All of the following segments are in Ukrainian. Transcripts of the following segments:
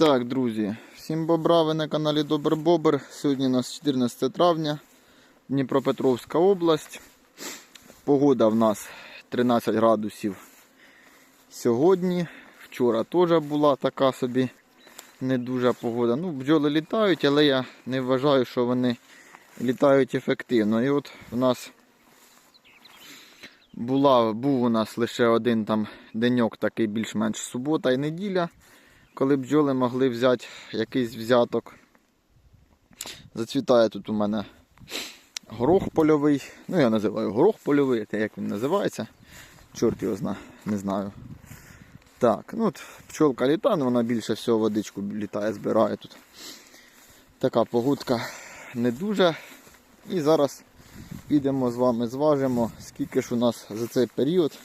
Так, друзі, всім бобра, ви на каналі Добр Бобр. Сьогодні у нас 14 травня, Дніпропетровська область. Погода в нас 13 градусів сьогодні. Вчора теж була така собі не дуже погода. Ну, бджоли літають, але я не вважаю, що вони літають ефективно. І от у нас була, був у нас лише один там деньок, такий більш-менш субота і неділя коли бджоли могли взяти якийсь взяток. Зацвітає тут у мене горох польовий. Ну, я називаю горох польовий, це як він називається. Чорт його зна, не знаю. Так, ну от пчолка літає, але вона більше всього водичку літає, збирає тут. Така погодка не дуже. І зараз підемо з вами зважимо, скільки ж у нас за цей період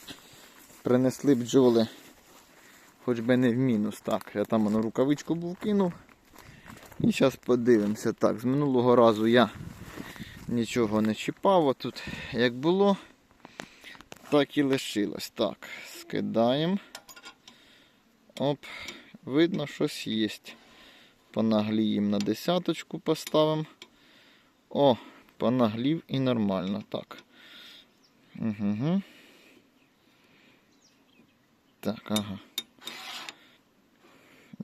принесли бджоли хоч би не в мінус. Так, я там воно рукавичку був кинув. І зараз подивимося. Так, з минулого разу я нічого не чіпав. Тут як було, так і лишилось. Так, скидаємо. Оп, видно, щось є. Понагліємо на десяточку поставимо. О, понаглів і нормально. Так. Угу. Так, ага.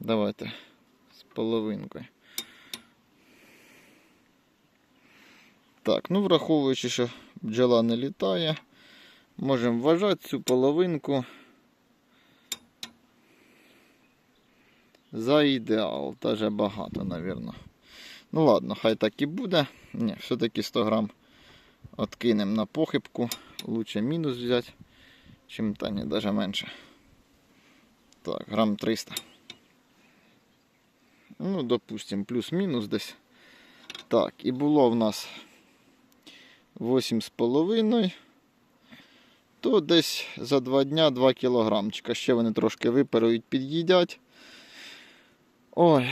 Давайте з половинкою. Так, ну враховуючи, що бджола не літає, можемо вважати цю половинку за ідеал. Даже багато, мабуть. Ну ладно, хай так і буде. Ні, все-таки 100 грам откинемо на похибку. Лучше мінус взяти, чим та ні, навіть менше. Так, грам 300. Ну, допустим, плюс-мінус десь. Так, і було в нас 8,5. То десь за 2 дня 2 кілограмчика. Ще вони трошки виперують, під'їдять. Ой,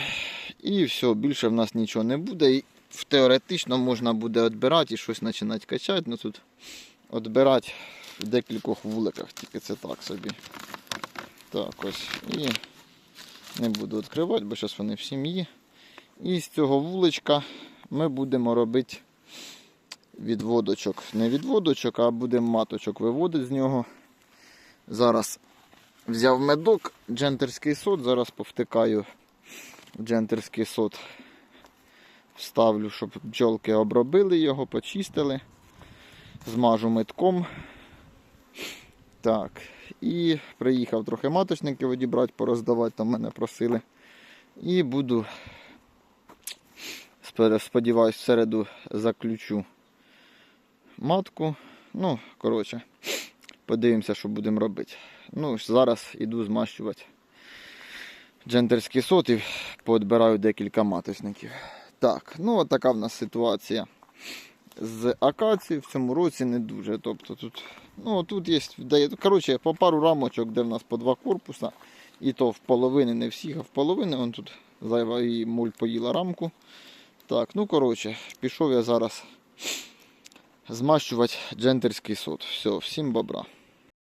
і все, більше в нас нічого не буде. І теоретично можна буде відбирати і щось починати качати. Ну тут відбирати в декількох вуликах, тільки це так собі. Так, ось. І не буду відкривати, бо зараз вони в сім'ї. І з цього вуличка ми будемо робити відводочок. Не відводочок, а будемо маточок виводити з нього. Зараз взяв медок, джентерський сот, зараз повтикаю в джентерський сот. Вставлю, щоб бджолки обробили його, почистили. Змажу метком. Так, і приїхав трохи маточників одібрати, пороздавати, там мене просили. І буду, сподіваюсь, в середу заключу матку. Ну, коротше, подивимося, що будемо робити. Ну, зараз іду змащувати джентерський сот і поодбираю декілька маточників. Так, ну от така в нас ситуація з акації в цьому році не дуже. Тобто тут ну, тут є коротше, по пару рамочок, де в нас по два корпуса. І то в половини, не всіх, а в половини. Вон тут зайва і муль поїла рамку. Так, ну коротше, пішов я зараз змащувати джентерський сот. Все, всім бобра.